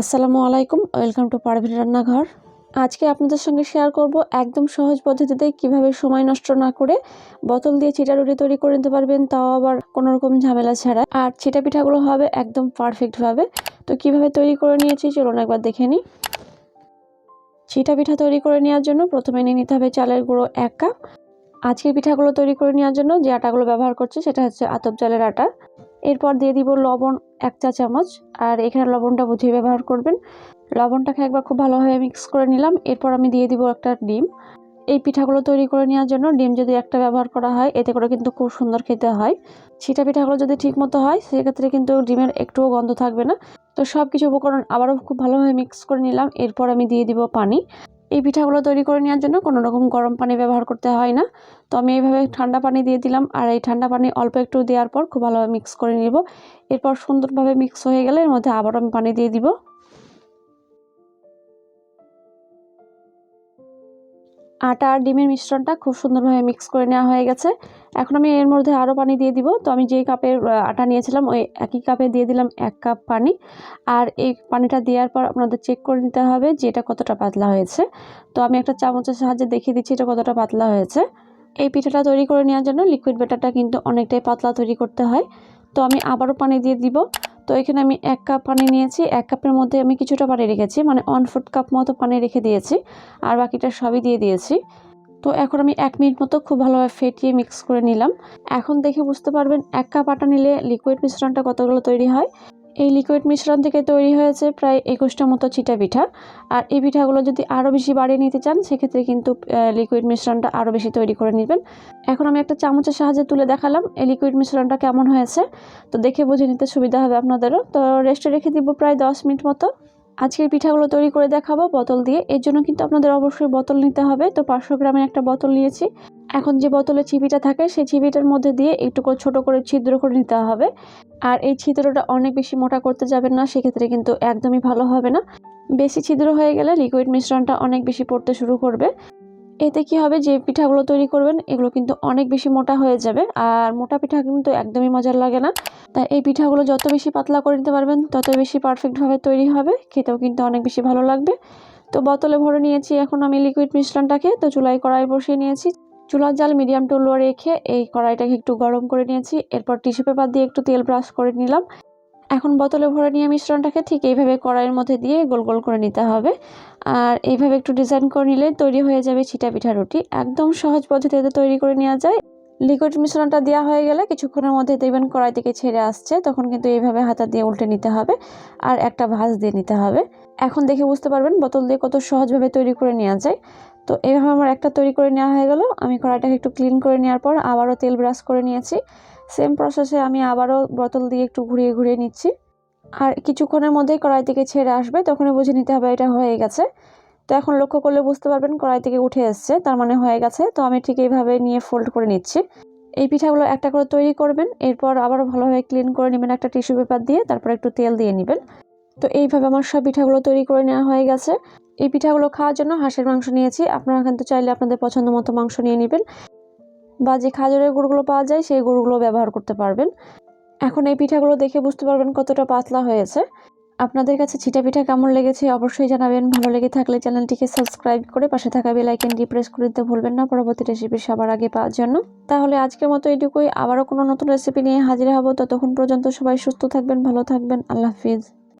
আসসালামু আলাইকুম, welcome to Parvin রান্নাঘর। আজকে আপনাদের সঙ্গে শেয়ার করব একদম সহজ পদ্ধতিতে কীভাবে সময় নষ্ট না করে বোতল দিয়ে চিটা রুটি তৈরি করে নিতে পারবেন, তাও আবার কোনো রকম ঝামেলা ছাড়া। আর চিটা পিঠাগুলো হবে একদম পারফেক্টভাবে তো কীভাবে তৈরি করে নিয়েছি চলুন একবার দেখে নিই। চিটা পিঠা তৈরি করে নেওয়ার জন্য প্রথমে নিয়ে নিতে হবে চালের গুঁড়ো এক কাপ। আজকের পিঠাগুলো তৈরি করে নেওয়ার জন্য যে আটাগুলো ব্যবহার করছি সেটা হচ্ছে আতপ চালের আটা। এরপর দিয়ে দিব লবণ এক চা চামচ। আর এখানে লবণটা বুঝিয়ে ব্যবহার করবেন। লবণটাকে একবার খুব ভালোভাবে মিক্স করে নিলাম। এরপর আমি দিয়ে দিব একটা ডিম। এই পিঠাগুলো তৈরি করে নেওয়ার জন্য ডিম যদি একটা ব্যবহার করা হয়, এতে করে কিন্তু খুব সুন্দর খেতে হয়। ছিটা পিঠাগুলো যদি ঠিক মতো হয়, সেক্ষেত্রে কিন্তু ডিমের একটুও গন্ধ থাকবে না। তো সব কিছু উপকরণ আবারও খুব ভালোভাবে মিক্স করে নিলাম। এরপর আমি দিয়ে দিব পানি। এই পিঠাগুলো তৈরি করে নেওয়ার জন্য কোনো রকম গরম পানি ব্যবহার করতে হয় না। তো আমি এইভাবে ঠান্ডা পানি দিয়ে দিলাম আর এই ঠান্ডা পানি অল্প একটু দেওয়ার পর খুব ভালোভাবে মিক্স করে নিব। এরপর সুন্দরভাবে মিক্স হয়ে গেলে এর মধ্যে আবার আমি পানি দিয়ে দিব। আটা আর ডিমের মিশ্রণটা খুব সুন্দরভাবে মিক্স করে নেওয়া হয়ে গেছে। এখন আমি এর মধ্যে আরও পানি দিয়ে দিব। তো আমি যেই কাপের আটা নিয়েছিলাম, ওই একই কাপে দিয়ে দিলাম এক কাপ পানি। আর এই পানিটা দেওয়ার পর আপনাদের চেক করে নিতে হবে যে এটা কতটা পাতলা হয়েছে। তো আমি একটা চামচের সাহায্যে দেখিয়ে দিচ্ছি এটা কতটা পাতলা হয়েছে। এই পিঠাটা তৈরি করে নেওয়ার জন্য লিকুইড ব্যাটারটা কিন্তু অনেকটাই পাতলা তৈরি করতে হয়। তো আমি আবারও পানি দিয়ে দিব। তো এখানে আমি এক কাপ পানি নিয়েছি, এক কাপের মধ্যে আমি কিছুটা পানি রেখেছি মানে ওয়ান ফুট কাপ মতো পানি রেখে দিয়েছি, আর বাকিটা সবই দিয়ে দিয়েছি। তো এখন আমি এক মিনিট মতো খুব ভালোভাবে ফেটিয়ে মিক্স করে নিলাম। এখন দেখে বুঝতে পারবেন, এক কাপ আটা নিলে লিকুইড মিশ্রণটা কতগুলো তৈরি হয়। এই লিকুইড মিশ্রণ থেকে তৈরি হয়েছে প্রায় একুশটা মতো চিটা পিঠা। আর এই পিঠাগুলো যদি আরও বেশি বাড়িয়ে নিতে চান, সেক্ষেত্রে কিন্তু লিকুইড মিশ্রণটা আরও বেশি তৈরি করে নেবেন। এখন আমি একটা চামচের সাহায্যে তুলে দেখালাম এই লিকুইড মিশ্রণটা কেমন হয়েছে। তো দেখে বুঝে নিতে সুবিধা হবে আপনাদেরও। তো রেস্টে রেখে দিব প্রায় দশ মিনিট মতো। আজকের পিঠাগুলো তৈরি করে দেখাবো বোতল দিয়ে। এর জন্য কিন্তু আপনাদের অবশ্যই বোতল নিতে হবে। তো পাঁচশো গ্রামের একটা বোতল নিয়েছি। এখন যে বোতলে চিপিটা থাকে, সেই চিপিটার মধ্যে দিয়ে একটু করে ছোটো করে ছিদ্র করে নিতে হবে। আর এই ছিদ্রটা অনেক বেশি মোটা করতে যাবেন না, সেক্ষেত্রে কিন্তু একদমই ভালো হবে না। বেশি ছিদ্র হয়ে গেলে লিকুইড মিশ্রণটা অনেক বেশি পড়তে শুরু করবে। এতে কি হবে, যে পিঠাগুলো তৈরি করবেন, এগুলো কিন্তু অনেক বেশি মোটা হয়ে যাবে। আর মোটা পিঠা কিন্তু একদমই মজার লাগে না। তাই এই পিঠাগুলো যত বেশি পাতলা করে নিতে পারবেন, তত বেশি পারফেক্টভাবে তৈরি হবে। খেতেও কিন্তু অনেক বেশি ভালো লাগবে। তো বোতলে ভরে নিয়েছি, এখন আমি লিকুইড মিশ্রণটাকে। তো চুলাই কড়াই বসিয়ে নিয়েছি। চুলার জাল মিডিয়াম টু লো রেখে এই কড়াইটাকে একটু গরম করে নিয়েছি। এরপর টিস্যু পেপার দিয়ে একটু তেল ব্রাশ করে নিলাম। এখন বোতলে ভরে নিয়ে মিশ্রণটাকে ঠিক এইভাবে কড়াইয়ের মধ্যে দিয়ে গোল গোল করে নিতে হবে। আর এইভাবে একটু ডিজাইন করে নিলে তৈরি হয়ে যাবে ছিটা পিঠা রুটি। একদম সহজ পদ্ধতিতে তৈরি করে নেওয়া যায়। লিকুইড মিশ্রণটা দেওয়া হয়ে গেলে কিছুক্ষণের মধ্যে দেখবেন কড়াই থেকে ছেড়ে আসছে। তখন কিন্তু এইভাবে হাতা দিয়ে উল্টে নিতে হবে আর একটা ভাঁজ দিয়ে নিতে হবে। এখন দেখে বুঝতে পারবেন বোতল দিয়ে কত সহজভাবে তৈরি করে নেওয়া যায়। তো এইভাবে আমার একটা তৈরি করে নেওয়া হয়ে গেল। আমি কড়াইটাকে একটু ক্লিন করে নেওয়ার পর আবারও তেল ব্রাশ করে নিয়েছি। সেম প্রসেসে আমি আবারও বোতল দিয়ে একটু ঘুরিয়ে ঘুরিয়ে নিচ্ছি। আর কিছুক্ষণের মধ্যেই কড়াই থেকে ছেড়ে আসবে, তখনই বুঝে নিতে হবে এটা হয়ে গেছে। তো এখন লক্ষ্য করলে বুঝতে পারবেন কড়াই থেকে উঠে এসছে, তার মানে হয়ে গেছে। তো আমি ঠিক এইভাবে নিয়ে ফোল্ড করে নিচ্ছি। এই পিঠাগুলো একটা করে তৈরি করবেন, এরপর আবারও ভালোভাবে ক্লিন করে নেবেন একটা টিস্যু পেপার দিয়ে, তারপর একটু তেল দিয়ে নেবেন। তো এইভাবে আমার সব পিঠাগুলো তৈরি করে নেওয়া হয়ে গেছে। এই পিঠাগুলো খাওয়ার জন্য হাঁসের মাংস নিয়েছি। আপনারা কিন্তু চাইলে আপনাদের পছন্দ মতো মাংস নিয়ে নেবেন বা যে খাজরের গুড়গুলো পাওয়া যায় সেই গুড়গুলো ব্যবহার করতে পারবেন। এখন এই পিঠাগুলো দেখে বুঝতে পারবেন কতটা পাতলা হয়েছে। আপনাদের কাছে ছিটা পিঠা কেমন লেগেছে অবশ্যই জানাবেন। ভালো লেগে থাকলে চ্যানেলটিকে সাবস্ক্রাইব করে পাশে থাকা বেলাইকেনটি প্রেস করে দিতে ভুলবেন না। পরবর্তী রেসিপি সবার আগে পাওয়ার জন্য। তাহলে আজকের মতো এটুকুই আবারও কোনো নতুন রেসিপি নিয়ে হাজির হব। ততক্ষণ পর্যন্ত সবাই সুস্থ থাকবেন, ভালো থাকবেন। আল্লাহ হাফিজ।